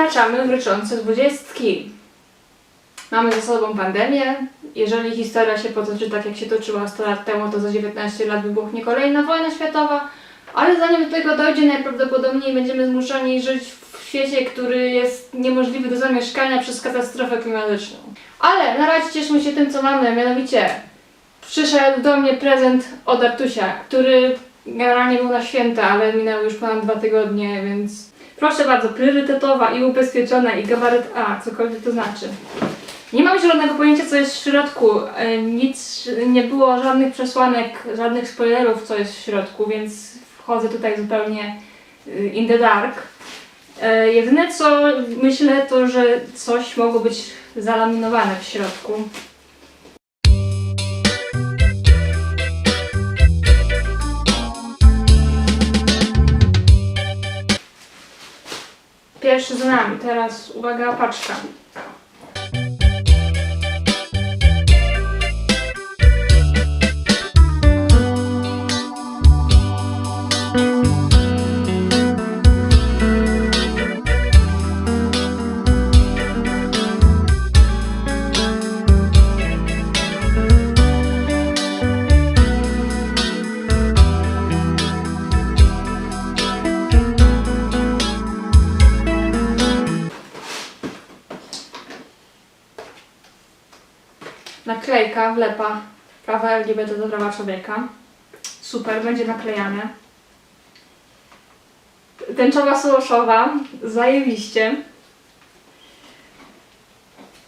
wkraczamy w ryczące dwudziestki. Mamy za sobą pandemię. Jeżeli historia się potoczy tak, jak się toczyła 100 lat temu, to za 19 lat wybuchnie kolejna wojna światowa. Ale zanim do tego dojdzie, najprawdopodobniej będziemy zmuszeni żyć w świecie, który jest niemożliwy do zamieszkania przez katastrofę klimatyczną. Ale na razie cieszmy się tym, co mamy, mianowicie przyszedł do mnie prezent od Artusia, który generalnie był na święta, ale minęły już ponad dwa tygodnie, więc proszę bardzo, priorytetowa i ubezpieczona i gabaryt A, cokolwiek to znaczy. Nie mam zielonego pojęcia, co jest w środku. E, Nic, nie było żadnych przesłanek, żadnych spoilerów, co jest w środku, więc wchodzę tutaj zupełnie y, in the dark. E, Jedyne co myślę, to że coś mogło być zalaminowane w środku. Pierwszy za nami, teraz uwaga, paczka. Naklejka wlepa prawa LGBT do prawa człowieka. Super, będzie naklejane. Tęczowa sołoszowa, zajebiście.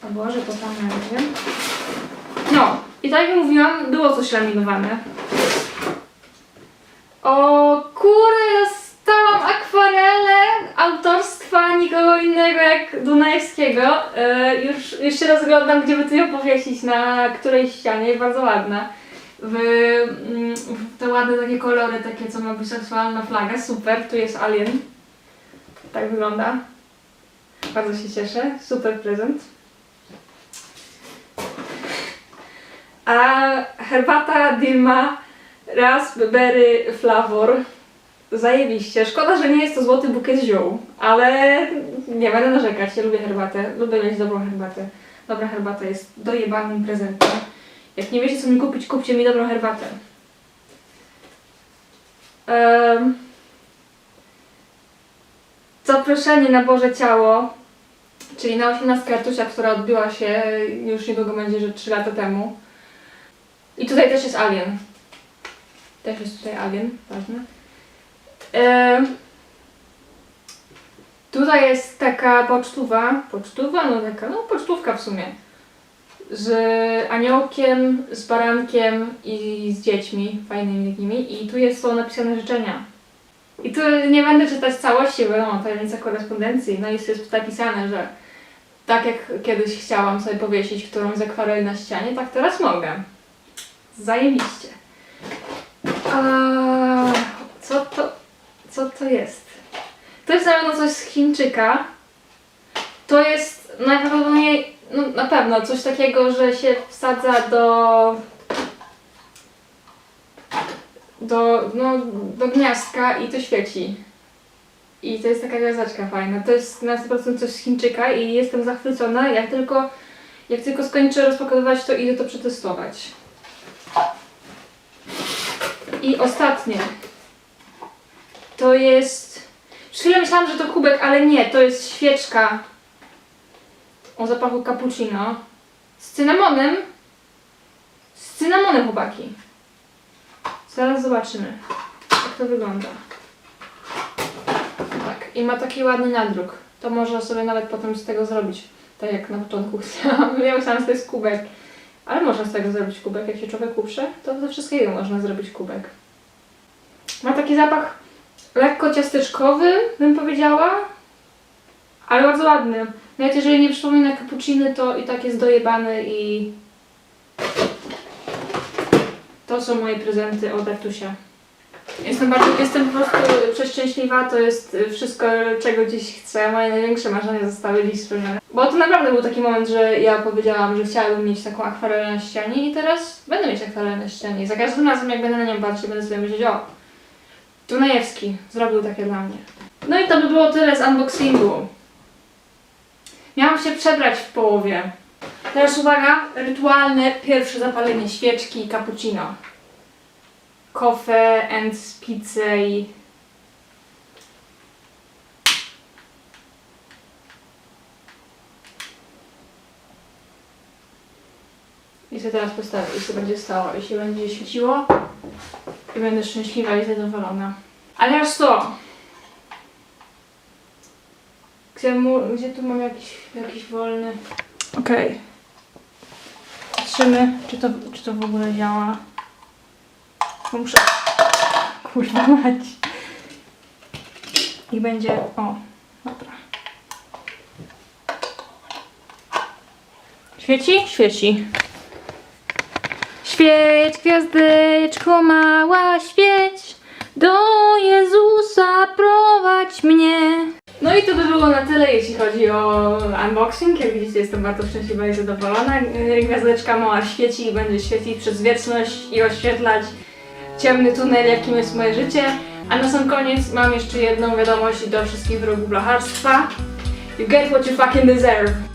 O Boże, to tam będzie. No, i tak jak mówiłam, było coś laminowane. O nikogo innego jak Dunajewskiego. E, już, już się rozglądam, gdzie by tu ją powiesić, na której ścianie, bardzo ładna. W, mm, w te ładne takie kolory, takie co ma być seksualna flaga, super, tu jest alien. Tak wygląda. Bardzo się cieszę, super prezent. A herbata Dilma Raspberry Flavor Zajebiście. Szkoda, że nie jest to złoty bukiet ziół, ale nie będę narzekać. Ja lubię herbatę. Lubię mieć dobrą herbatę. Dobra herbata jest dojebanym prezentem. Jak nie wiecie, co mi kupić, kupcie mi dobrą herbatę. Um, zaproszenie na Boże Ciało, czyli na 18 Artusia, która odbyła się już niedługo będzie, że 3 lata temu. I tutaj też jest Alien. Też jest tutaj Alien, ważne. Tutaj jest taka pocztowa, pocztowa, no taka, no pocztówka w sumie, z aniołkiem, z barankiem i z dziećmi fajnymi takimi i tu jest, są napisane życzenia. I tu nie będę czytać całości, bo no, tajemnica korespondencji, no i jest napisane, że tak jak kiedyś chciałam sobie powiesić którąś z akwareli na ścianie, tak teraz mogę. Zajebiście. A, co to, co to jest? To jest na pewno coś z Chińczyka. To jest najprawdopodobniej, no na pewno coś takiego, że się wsadza do do, no, do gniazdka i to świeci. I to jest taka gwiazdeczka fajna. To jest na 100% coś z Chińczyka i jestem zachwycona. Jak tylko, jak tylko skończę rozpakowywać, to idę to przetestować. I ostatnie. To jest. Przez chwilę myślałam, że to kubek, ale nie, to jest świeczka o zapachu cappuccino z cynamonem. Z cynamonem, chłopaki. Zaraz zobaczymy, jak to wygląda. Tak, i ma taki ładny nadruk. To można sobie nawet potem z tego zrobić. Tak jak na początku chciałam. Ja myślałam, że to jest kubek. Ale można z tego zrobić kubek. Jak się człowiek uprze, to ze wszystkiego można zrobić kubek. Ma taki zapach lekko ciasteczkowy, bym powiedziała. Ale bardzo ładny. Nawet jeżeli nie przypomina cappucciny, to i tak jest dojebany i... To są moje prezenty od Artusia. Jestem bardzo, jestem po prostu przeszczęśliwa, to jest wszystko, czego dziś chcę. Moje największe marzenia zostały dziś spełnione. Bo to naprawdę był taki moment, że ja powiedziałam, że chciałabym mieć taką akwarelę na ścianie i teraz będę mieć akwarelę na ścianie. Za każdym razem, jak będę na nią patrzeć, będę sobie myśleć, o, Dunajewski zrobił takie dla mnie. No i to by było tyle z unboxingu. się przebrać w połowie. Teraz uwaga, rytualne pierwsze zapalenie świeczki i cappuccino. Coffee and pizza i... I sobie teraz postawię, i się będzie stało, i się będzie świeciło. I będę szczęśliwa i zadowolona. Ale aż to! Gdzie, mu, gdzie tu mam jakiś, jakiś wolny... Okej. Patrzymy, czy to, czy to w ogóle działa. Muszę... Kurwa mać. I będzie... O, dobra. Świeci? Świeci. Świeć, gwiazdeczko mała, świeć, do Jezusa prowadź mnie. No i to by było na tyle, jeśli chodzi o unboxing. Jak widzicie, jestem bardzo szczęśliwa i zadowolona. Gwiazdeczka mała świeci i będzie świecić przez wieczność i oświetlać ciemny tunel, jakim jest moje życie. A na sam koniec mam jeszcze jedną wiadomość do wszystkich wrogów blacharstwa. You get what you fucking deserve.